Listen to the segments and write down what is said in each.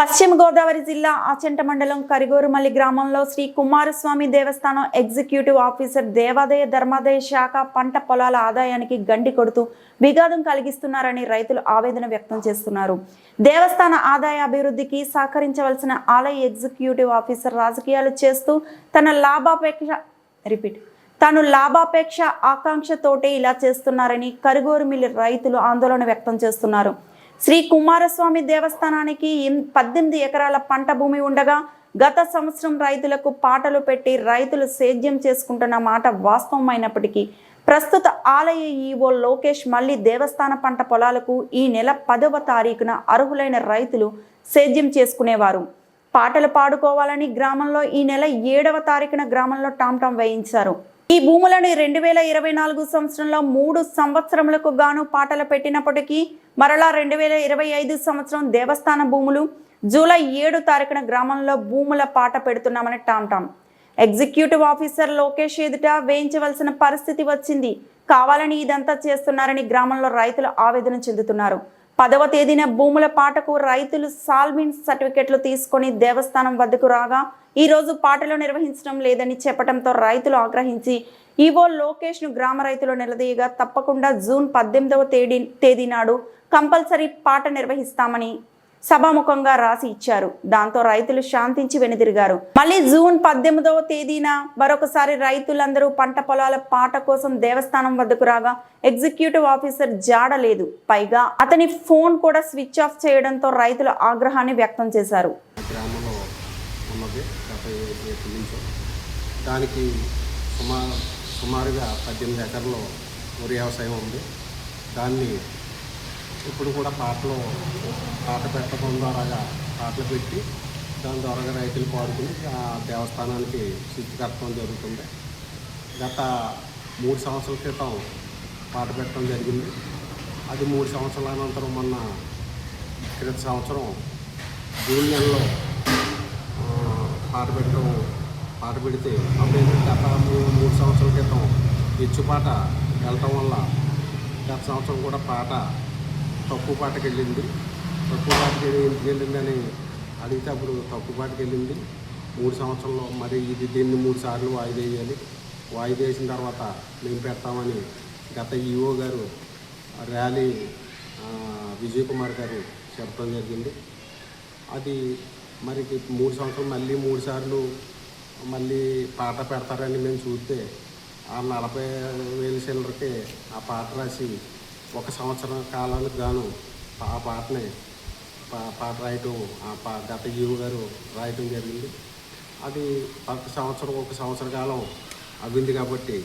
పశ్చిమ గోదావరి జిల్లా ఆచంట మండలం కరిగోరుమల్లి గ్రామంలో శ్రీ కుమారస్వామి దేవస్థానం ఎగ్జిక్యూటివ్ ఆఫీసర్ దేవాదాయ ధర్మాదాయ శాఖ పంట పొలాల ఆదాయానికి గండి కొడుతూ విఘాదం కలిగిస్తున్నారని రైతులు ఆవేదన వ్యక్తం చేస్తున్నారు. దేవస్థాన ఆదాయ అభివృద్ధికి సహకరించవలసిన ఆలయ ఎగ్జిక్యూటివ్ ఆఫీసర్ రాజకీయాలు చేస్తూ తన లాభాపేక్ష రిపీట్ తాను లాభాపేక్ష ఆకాంక్షతోటే ఇలా చేస్తున్నారని కరుగోరుమిల్లి రైతులు ఆందోళన వ్యక్తం చేస్తున్నారు. శ్రీ కుమారస్వామి దేవస్థానానికి పద్దెనిమిది ఎకరాల పంట భూమి ఉండగా గత సంవత్సరం రైతులకు పాటలు పెట్టి రైతులు సేద్యం చేసుకుంటున్న మాట వాస్తవమైనప్పటికీ ప్రస్తుత ఆలయ ఈవో లోకేష్ మళ్ళీ దేవస్థాన పంట పొలాలకు ఈ నెల పదవ తారీఖున అర్హులైన రైతులు సేద్యం చేసుకునేవారు. పాటలు పాడుకోవాలని గ్రామంలో ఈ నెల ఏడవ తారీఖున గ్రామంలో టామ్టాం వేయించారు. ఈ భూములను రెండు వేల ఇరవై నాలుగు సంవత్సరంలో మూడు సంవత్సరములకు గాను పాటలు పెట్టినప్పటికీ మరలా రెండు వేల ఇరవై ఐదు సంవత్సరం దేవస్థాన భూములు జూలై ఏడు తారీఖున గ్రామంలో భూముల పాట పెడుతున్నామని టామ్టాం ఎగ్జిక్యూటివ్ ఆఫీసర్ లోకేష్ ఎదుట వేయించవలసిన పరిస్థితి వచ్చింది. కావాలని ఇదంతా చేస్తున్నారని గ్రామంలో రైతులు ఆవేదన చెందుతున్నారు. పదవ తేదీన భూముల పాటకు రైతులు సాల్మిన్ సర్టిఫికెట్లు తీసుకొని దేవస్థానం వద్దకు రాగా ఈ రోజు పాటలు నిర్వహించడం లేదని చెప్పడంతో రైతులు ఆగ్రహించి ఈవో లోకేష్ను గ్రామ రైతులు నిలదీయగా తప్పకుండా జూన్ పద్దెనిమిదవ తేదీ తేదీ నాడు కంపల్సరీ పాట నిర్వహిస్తామని సభాముఖంగా రాసి ఇచ్చారు. దాంతో రైతులు శాంతించి వెనుదిరిగారు. మళ్ళీ జూన్ పద్దెనిమిదవ తేదీన మరొకసారి రైతులందరూ పంట పొలాల పాట కోసం దేవస్థానం వద్దకు రాగా ఎగ్జిక్యూటివ్ ఆఫీసర్ జాడలేదు పైగా అతని ఫోన్ కూడా స్విచ్ ఆఫ్ చేయడంతో రైతులు ఆగ్రహాన్ని వ్యక్తం చేశారు. దానికి సుమారుగా పద్దెనిమిది ఎకర్లో వరి వ్యవసాయం ఉంది. దాన్ని ఇప్పుడు కూడా పాటలు పాట పెట్టడం ద్వారాగా పాటలు పెట్టి దాని ద్వారా రైతులు పాడుకుని ఆ దేవస్థానానికి శుద్ధి కట్టడం జరుగుతుంది. గత మూడు సంవత్సరాల క్రితం పాట పెట్టడం జరిగింది. అది మూడు సంవత్సరాల అనంతరం మొన్న క్రిత సంవత్సరం జూన్ నెలలో పాట పెట్టడం పాట పెడితే అప్పుడు గత మూడు సంవత్సరాల క్రితం ఎచ్చుపాట వెళ్ళటం వల్ల గత సంవత్సరం కూడా పాట తప్పు పాటకు వెళ్ళింది. తప్పు పాటకి ఎందుకు వెళ్ళిందని అడిగితే అప్పుడు తప్పు పాటకి వెళ్ళింది. మూడు సంవత్సరంలో మరి ఇది దీన్ని మూడు సార్లు వాయిదా వేయాలి. వాయిదా వేసిన తర్వాత మేము పెడతామని గత ఈఓ గారు ర్యాలీ విజయ్ కుమార్ గారు చెప్పడం జరిగింది. అది మరి మూడు సంవత్సరం మళ్ళీ మూడు సార్లు మళ్ళీ పాట పెడతారని మేము చూస్తే ఆ నలభై వేల చిల్లరకి ఆ పాట రాసి ఒక సంవత్సరం కాలానికి గాను ఆ పాటని పా- పాట రాయటం ఆ పా గత ఈవు గారు రాయటం జరిగింది. అది ప్రతి సంవత్సరం ఒక సంవత్సర కాలం అవ్వింది కాబట్టి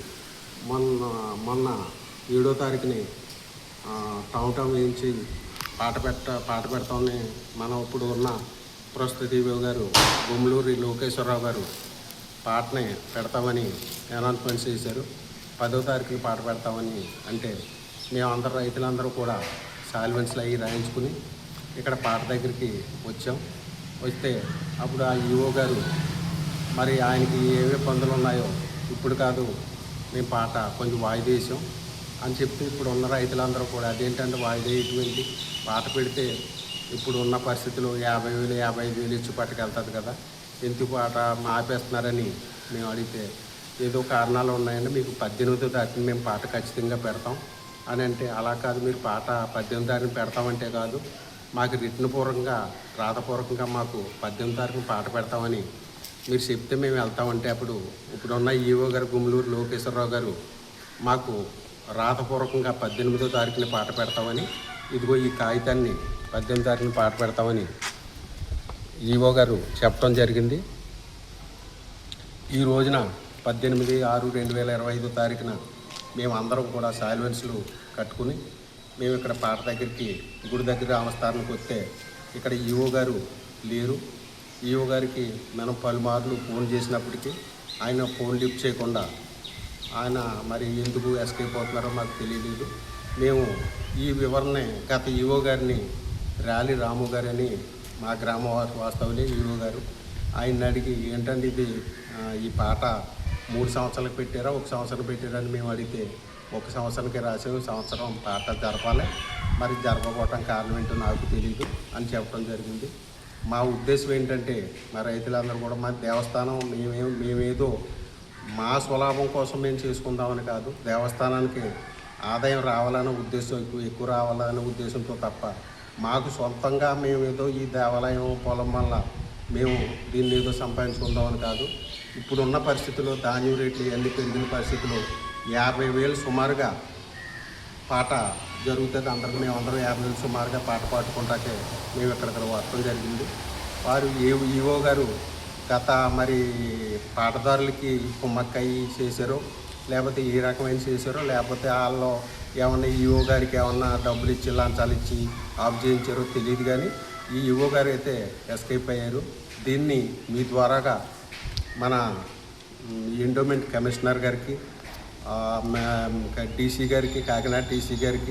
మొన్న మొన్న ఏడో తారీఖుని టౌన్ టౌన్ వేయించి పాట పెట్ట పాట పెడతామని మనం ఇప్పుడు ఉన్న ప్రస్తుత ఈవో గారు గుమ్లూరి లోకేశ్వరరావు గారు పాటని పెడతామని అనౌన్స్మెంట్ చేశారు. పదో తారీఖున పాట పెడతామని అంటే మేమందరం రైతులందరూ కూడా సాల్వెన్స్లు అవి రాయించుకుని ఇక్కడ పాట దగ్గరికి వచ్చాం. వస్తే అప్పుడు ఆ ఈఓ గారు మరి ఆయనకి ఏవే పనులు ఉన్నాయో ఇప్పుడు కాదు మేము పాట కొంచెం వాయిదా వేసాం అని చెప్పి ఇప్పుడు ఉన్న రైతులందరూ కూడా అదేంటంటే వాయిదా వేయటువంటి పాట పెడితే ఇప్పుడు ఉన్న పరిస్థితులు యాభై వేలు యాభై ఐదు వేలు ఇచ్చి పట్టుకెళ్తుంది కదా ఎందుకు పాట ఆపేస్తున్నారని మేము అడిగితే ఏదో కారణాలు ఉన్నాయండి మీకు పద్దెనిమిదో దాటిని మేము పాట ఖచ్చితంగా పెడతాం. అని అంటే అలా కాదు. మీరు పాట పద్దెనిమిది తారీఖున పెడతామంటే కాదు మాకు రిటర్న్ పూర్వకంగా రాతపూర్వకంగా మాకు పద్దెనిమిది తారీఖున పాట పెడతామని మీరు చెప్తే మేము వెళ్తామంటే అప్పుడు ఇప్పుడున్న ఈవో గారు గుమ్లూరు లోకేశ్వరరావు గారు మాకు రాతపూర్వకంగా పద్దెనిమిదో తారీఖున పాట పెడతామని ఇదిగో ఈ కాగితాన్ని పద్దెనిమిది తారీఖున పాట పెడతామని ఈవో గారు చెప్పడం జరిగింది. ఈ రోజున పద్దెనిమిది ఆరు రెండు వేల ఇరవై ఐదో తారీఖున మేము అందరం కూడా సాల్వెన్స్లు కట్టుకుని మేము ఇక్కడ పాట దగ్గరికి గుడి దగ్గర ఆమస్థానానికి వస్తే ఇక్కడ ఈవో గారు లేరు. ఈవో గారికి మనం పలుమార్లు ఫోన్ చేసినప్పటికీ ఆయన ఫోన్ లిఫ్ట్ చేయకుండా ఆయన మరి ఎందుకు ఎస్కేప్ అవుతున్నారో మాకు తెలియలేదు. మేము ఈ వివరణ గత ఈవో గారిని ర్యాలీ రాము గారని మా గ్రామ వాస్తవులే ఈవో గారు. ఆయన అడిగి ఏంటంటే ఇది? ఈ పాట మూడు సంవత్సరాలకు పెట్టారా ఒక సంవత్సరం పెట్టారా అని మేము అడిగితే ఒక సంవత్సరానికి రాసాము సంవత్సరం పాట జరపాలి. మరి జరపకపోవటం కారణం ఏంటో నాకు తెలియదు అని చెప్పడం జరిగింది. మా ఉద్దేశం ఏంటంటే మా రైతులందరూ కూడా మా దేవస్థానం మేమే మేమేదో మా స్వలాభం కోసం మేము చేసుకుందామని కాదు దేవస్థానానికి ఆదాయం రావాలనే ఉద్దేశం ఎక్కువ ఎక్కువ రావాలనే ఉద్దేశంతో తప్ప మాకు సొంతంగా మేమేదో ఈ దేవాలయం పొలం వల్ల మేము దీన్ని ఏదో సంపాదించుకుందామని కాదు ఇప్పుడున్న పరిస్థితుల్లో ధాన్యం రేట్లు ఇవన్నీ పెరిగిన పరిస్థితుల్లో యాభై వేలు సుమారుగా పాట జరుగుతుంది. అందరికి మేము అందరం యాభై వేలు సుమారుగా పాట పాడుకుంటాకే మేము ఇక్కడ వర్తం జరిగింది. వారు ఏ ఈవో గారు గత మరి పాటదారులకి కుమ్మక్కయ్యి చేశారో లేకపోతే ఏ రకమైన చేశారో లేకపోతే వాళ్ళు ఏమన్నా ఈవో గారికి ఏమన్నా డబ్బులు ఇచ్చి లంచాలు ఇచ్చి ఆఫ్ చేయించారో తెలియదు కానీ ఈ ఈవో గారు అయితే ఎస్కేప్ అయ్యారు. దీన్ని మీ ద్వారాగా మన ఎండోమెంట్ కమిషనర్ గారికి డీసీ గారికి కాకినాడ డీసీ గారికి